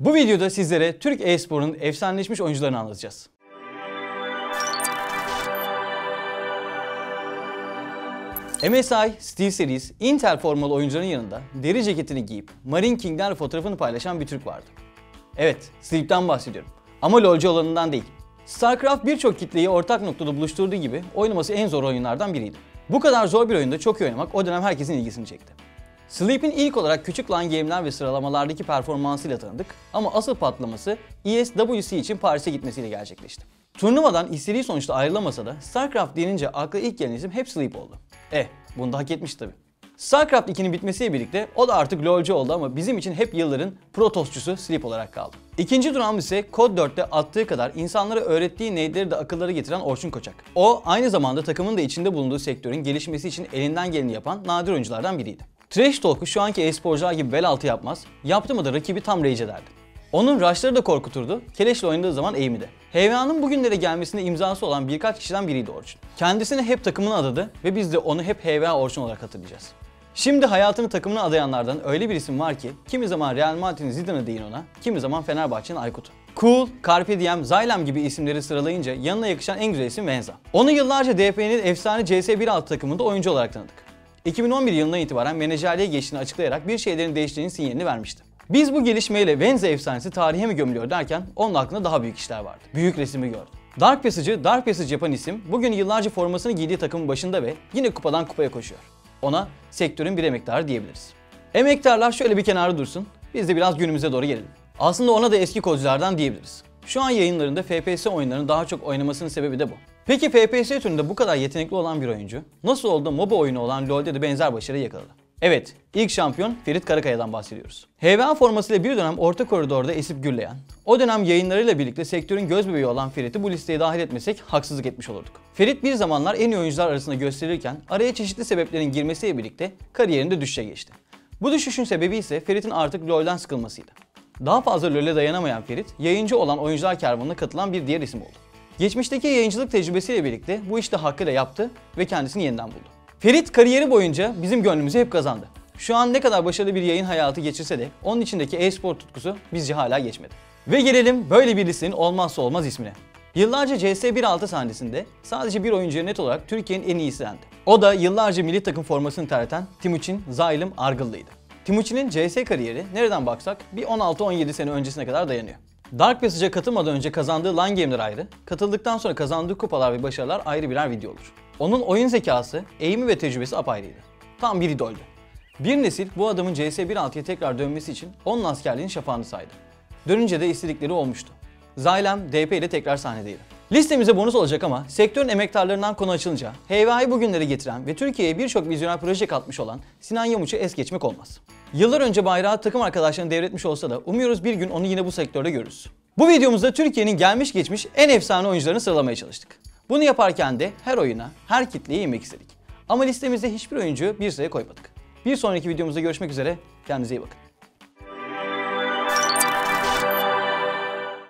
Bu videoda sizlere Türk e-sporunun efsaneleşmiş oyuncularını anlatacağız. MSI, SteelSeries, Intel formalı oyuncuların yanında deri ceketini giyip Marine King'ler fotoğrafını paylaşan bir Türk vardı. Evet, Sleep'ten bahsediyorum. Ama LoL'cu olanından değil. StarCraft birçok kitleyi ortak noktada buluşturduğu gibi oynaması en zor oyunlardan biriydi. Bu kadar zor bir oyunda çok iyi oynamak o dönem herkesin ilgisini çekti. Sleep'in ilk olarak küçük LAN game'ler ve sıralamalardaki performansıyla tanıdık ama asıl patlaması ESWC için Paris'e gitmesiyle gerçekleşti. Turnuvadan istediği sonuçta ayrılamasa da StarCraft denince akla ilk gelen isim hep Sleep oldu. Eh, bunu da hak etmiş tabi. StarCraft 2'nin bitmesiyle birlikte o da artık LoL'cu oldu ama bizim için hep yılların protosçusu Sleep olarak kaldı. İkinci durağımız ise Code 4'te attığı kadar insanlara öğrettiği neyleri de akıllara getiren Orçun Koçak. O aynı zamanda takımın da içinde bulunduğu sektörün gelişmesi için elinden geleni yapan nadir oyunculardan biriydi. Trash Talk'u şu anki e-sporcular gibi bel altı yapmaz, yaptı mı da rakibi tam rage ederdi. Onun rushları da korkuturdu, keleşle oynadığı zaman eğimi de. HVA'nın bugünlere gelmesinde imzası olan birkaç kişiden biriydi Orçun. Kendisini hep takımına adadı ve biz de onu hep HVA Orçun olarak hatırlayacağız. Şimdi hayatını takımına adayanlardan öyle bir isim var ki kimi zaman Real Madrid'in Zidane'ı deyin ona, kimi zaman Fenerbahçe'nin Aykut'u. Cool, Carpe Diem, Zylam gibi isimleri sıralayınca yanına yakışan en güzel isim Venza. Onu yıllarca DP'nin efsane CS1.6 takımında oyuncu olarak tanıdık. 2011 yılından itibaren menajerliğe geçtiğini açıklayarak bir şeylerin değiştiğinin sinyalini vermişti. Biz bu gelişmeyle Venza efsanesi tarihe mi gömülüyor derken onun aklında daha büyük işler vardı. Büyük resmi gördü. Dark Passage'ı Dark Passage yapan isim bugün yıllarca formasını giydiği takımın başında ve yine kupadan kupaya koşuyor. Ona sektörün bir emektarı diyebiliriz. Emektarlar şöyle bir kenarda dursun, biz de biraz günümüze doğru gelelim. Aslında ona da eski kodculardan diyebiliriz. Şu an yayınlarında FPS oyunlarını daha çok oynamasının sebebi de bu. Peki FPS türünde bu kadar yetenekli olan bir oyuncu nasıl oldu MOBA oyunu olan LoL'de de benzer başarı yakaladı? Evet, ilk şampiyon Ferit Karakaya'dan bahsediyoruz. HVA formasıyla bir dönem orta koridorda esip gürleyen, o dönem yayınlarıyla birlikte sektörün göz bebeği olan Ferit'i bu listeye dahil etmesek haksızlık etmiş olurduk. Ferit bir zamanlar en iyi oyuncular arasında gösterilirken araya çeşitli sebeplerin girmesiyle birlikte kariyerinde düşüşe geçti. Bu düşüşün sebebi ise Ferit'in artık LoL'den sıkılmasıydı. Daha fazla LoL'e dayanamayan Ferit, yayıncı olan oyuncular kervanına katılan bir diğer isim oldu. Geçmişteki yayıncılık tecrübesiyle birlikte bu işte hakkıyla yaptı ve kendisini yeniden buldu. Ferit kariyeri boyunca bizim gönlümüzü hep kazandı. Şu an ne kadar başarılı bir yayın hayatı geçirse de onun içindeki e-spor tutkusu bizce hala geçmedi. Ve gelelim böyle bir listenin olmazsa olmaz ismine. Yıllarca CS 1.6 sahnesinde sadece bir oyuncuya net olarak Türkiye'nin en iyisi. O da yıllarca milli takım formasını terleten Timuçin Zaylim Argıllı'ydı. Timuçin'in CS kariyeri nereden baksak bir 16-17 sene öncesine kadar dayanıyor. Dark Passage'a katılmadan önce kazandığı LAN game'ler ayrı, katıldıktan sonra kazandığı kupalar ve başarılar ayrı birer video olur. Onun oyun zekası, eğimi ve tecrübesi apayrıydı. Tam bir idoldü. Bir nesil bu adamın CS 1.6'ya tekrar dönmesi için onun askerliğinin şafağını saydı. Dönünce de istedikleri olmuştu. Zylem DP ile tekrar sahnedeydi. Listemize bonus olacak ama sektörün emektarlarından konu açılınca HVA'yı bugünlere getiren ve Türkiye'ye birçok vizyoner proje katmış olan Sinan Yamuç'u es geçmek olmaz. Yıllar önce bayrağı takım arkadaşlarına devretmiş olsa da umuyoruz bir gün onu yine bu sektörde görürüz. Bu videomuzda Türkiye'nin gelmiş geçmiş en efsane oyuncularını sıralamaya çalıştık. Bunu yaparken de her oyuna, her kitleye inmek istedik. Ama listemizde hiçbir oyuncuyu bir sıraya koymadık. Bir sonraki videomuzda görüşmek üzere, kendinize iyi bakın.